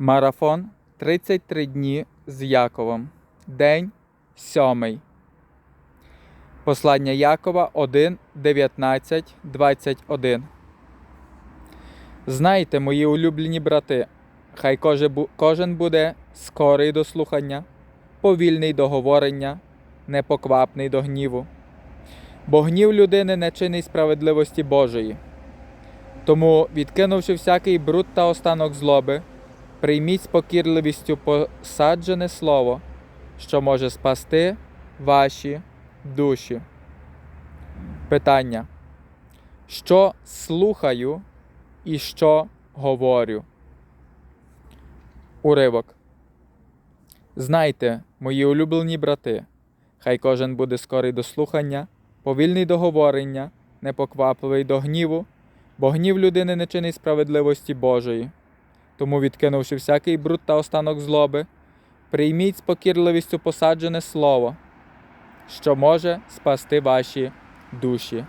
Марафон 33 дні з Яковом. День 7. Послання Якова 1, 19, 21. Знайте, мої улюблені брати, хай кожен буде скорий до слухання, повільний до говорення, непоквапний до гніву. Бо гнів людини не чинить справедливості Божої. Тому, відкинувши всякий бруд та останок злоби, прийміть з покірливістю посаджене слово, що може спасти ваші душі. Питання. Що слухаю і що говорю? Уривок. Знайте, мої улюблені брати, хай кожен буде скорий до слухання, повільний до говорення, непоквапливий до гніву, бо гнів людини не чинить справедливості Божої. Тому, відкинувши всякий бруд та останок злоби, прийміть з покірливістю посаджене слово, що може спасти ваші душі.